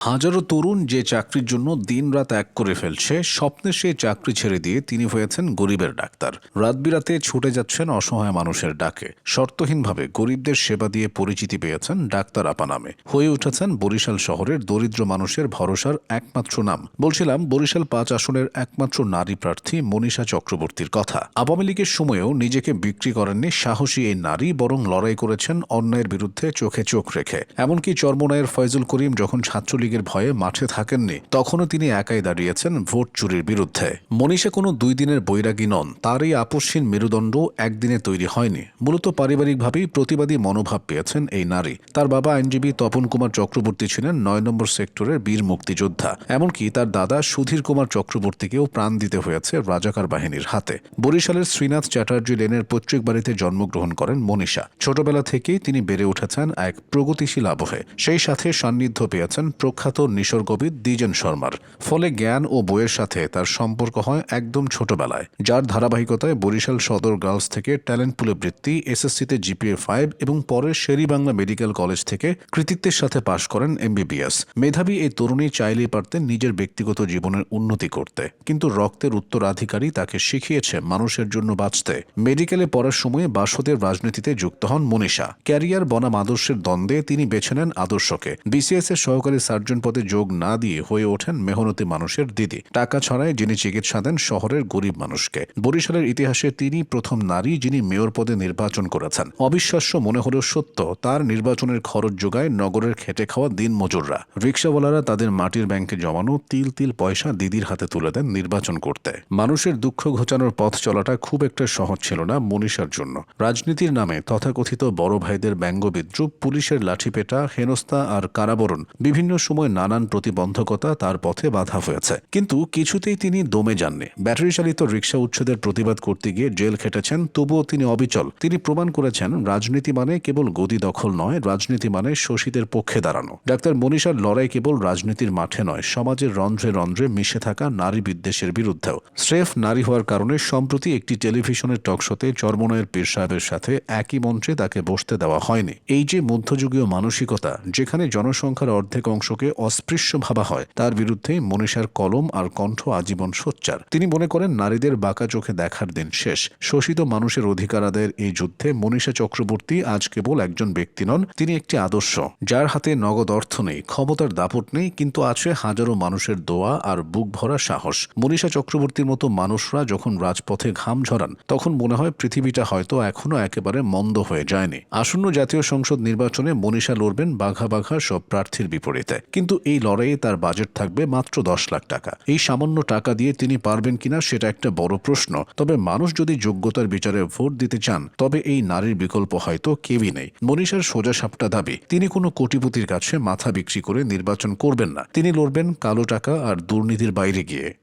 হাজারো তরুণ যে চাকরির জন্য দিনরাত এক করে ফেলছে, স্বপ্নে সে চাকরি ছেড়ে দিয়ে তিনি হয়েছেন গরিবের ডাক্তার। রাত বিরাতে ছুটে যাচ্ছেন অসহায় মানুষের ডাকে। শর্তহীনভাবে গরিবদের সেবা দিয়ে পরিচিতি পেয়েছেন ডাক্তার আপা নামে। হয়ে উঠেছেন বরিশাল শহরের দরিদ্র মানুষের ভরসার একমাত্র নাম। বলছিলাম, বরিশাল পাঁচ আসনের একমাত্র নারী প্রার্থী মনীষা চক্রবর্তীর কথা। আওয়ামী লীগের সময়েও নিজেকে বিক্রি করেননি সাহসী এই নারী, বরং লড়াই করেছেন অন্যায়ের বিরুদ্ধে চোখে চোখ রেখে। এমনকি চর্মনায়ের ফয়জুল করিম যখন ছাত্রলীগের ভয়ে মাঠে থাকেননি। তখনও তিনি একাই দাঁড়িয়েছেন ভোট চুরির বিরুদ্ধে। মনীষা কোনো দুই দিনের বৈরাগী নন। তার এই আপসহীন মেরুদণ্ড একদিনে তৈরি হয়নি। মূলত পারিবারিকভাবেই প্রতিবাদী মনোভাব পেয়েছেন এই নারী। তার বাবা আইনজীবী তপন কুমার চক্রবর্তী ছিলেন নয় নম্বর সেক্টরের বীর মুক্তিযোদ্ধা। এমনকি তার দাদা সুধীর কুমার চক্রবর্তীকেও প্রাণ দিতে হয়েছে রাজাকার বাহিনীর হাতে। বরিশালের শ্রীনাথ চ্যাটার্জি লেনের পৈতৃক বাড়িতে জন্মগ্রহণ করেন মনীষা। ছোটবেলা থেকেই তিনি বেড়ে উঠেছেন এক প্রগতিশীল আবহে। সেই সাথে সান্নিধ্য পেয়েছেন প্রখ্যাত নিসর্গবিদ দ্বিজেন শর্মার। ফলে জ্ঞান ও বইয়ের সাথে তার সম্পর্ক হয় একদম ছোটবেলায়, যার ধারাবাহিকতায় বরিশাল সদর গার্লস থেকে ট্যালেন্ট পুলে বৃত্তি, এসএসসিতে জিপিএ ফাইভ এবং পরে শেরি বাংলা মেডিকেল কলেজ থেকে কৃতিত্বের সাথে পাশ করেন এমবিবিএস। মেধাবী এই তরুণী চাইলেই পারতেন নিজের ব্যক্তিগত জীবনের উন্নতি করতে। কিন্তু রক্তের উত্তরাধিকারী তাকে শিখিয়েছে মানুষের জন্য বাঁচতে। মেডিকেলে পড়ার সময়ে বাসদের রাজনীতিতে যুক্ত হন মনীষা। ক্যারিয়ার বনাম আদর্শের দ্বন্দ্বে তিনি বেছে নেন আদর্শকে। বিসিএস এর সহকারী সার্জন পদে যোগ না দিয়ে হয়ে ওঠেন মেহনতি মানুষের দিদি। টাকা ছড়ায় যিনি চিকিৎসা দেন শহরের গরিব মানুষকে। বরিশালের ইতিহাসে তিনি প্রথম নারী যিনি মেয়র পদে নির্বাচন করেছেন। অবিশ্বাস্য মনে হলেও সত্য, তার নির্বাচনের খরচ যোগায় নগরের খেটে খাওয়া দিন মজুররা রিক্সাওয়ালারা তাদের মাটির ব্যাংকে জমানো তিল তিল পয়সা দিদির হাতে তুলে দেন নির্বাচন করতে। মানুষের দুঃখ ঘোচানোর পথ চলাটা খুব একটা সহজ ছিল না মনীষার জন্য। রাজনীতির নামে তথাকথিত বড় ভাইদের ব্যঙ্গ বিদ্রুপ, পুলিশের লাঠিপেটা, হেনস্থা আর কারাবরণ, বিভিন্ন সময় নানান প্রতিবন্ধকতা তার পথে বাধা হয়েছে। কিন্তু কিছুতেই তিনি দমে যাননি। ব্যাটারি চালিত রিক্সা উচ্ছেদের প্রতিবাদ করতে গিয়ে জেল খেটেছেন তবুও তিনি অবিচল। তিনি প্রমাণ করেছেন, রাজনীতি মানে কেবল গদি দখল নয়, রাজনীতি মানে শোষিতের পক্ষে দাঁড়ানো। ডাক্তার মনীষার লড়াই কেবল রাজনীতির মাঠে নয়, সমাজের রন্ধ্রে রন্ধ্রে মিশে থাকা নারী বিদ্বেষের বিরুদ্ধেও। স্রেফ নারী হওয়ার কারণে সম্প্রতি একটি টেলিভিশনের টকশোতে চর্মনয়ের পীর সাহেবের সাথে একই মঞ্চে তাকে বসতে দেওয়া হয়নি। এই যে মধ্যযুগীয় মানসিকতা, যেখানে জনসংখ্যার অর্ধেক অংশকে অস্পৃশ্য ভাবা হয়। তার বিরুদ্ধে মনীষার কলম আর কণ্ঠ আজীবন সোচ্চার। তিনি মনে করেন, নারীদের বাঁকা চোখে দেখার দিন শেষ। শোষিত মানুষের অধিকার আদায়ের এই যুদ্ধে মনীষা চক্রবর্তী আজ কেবল একজন ব্যক্তি নন, তিনি একটি আদর্শ। যার হাতে নগদ অর্থ নেই, ক্ষমতার দাপট নেই, কিন্তু আছে হাজারো মানুষের দোয়া আর বুক ভরা সাহস। মনীষা চক্রবর্তীর মতো মানুষরা যখন রাজপথে ঘাম ঝরান, তখন মনে হয় পৃথিবীটা হয়তো এখনও একেবারে মন্দ হয়ে যায়নি। আসন্ন জাতীয় সংসদ নির্বাচনে মনীষা লড়বেন বাঘা বাঘা সব প্রার্থীর বিপরীতে। কিন্তু এই লড়াইয়ে তার বাজেট থাকবে মাত্র দশ লাখ টাকা। এই সামান্য টাকা দিয়ে তিনি পারবেন কিনা সেটা একটা বড় প্রশ্ন। তবে মানুষ যদি যোগ্যতার বিচারে ভোট দিতে চান, তবে এই নারীর বিকল্প হয়তো কেউই নেই। মনীষার সোজা সাপটা দাবি, তিনি কোনো কোটিপতির কাছে মাথা বিক্রি করে নির্বাচন করবেন না। তিনি লড়বেন কালো টাকা আর দুর্নীতির বাইরে গিয়ে।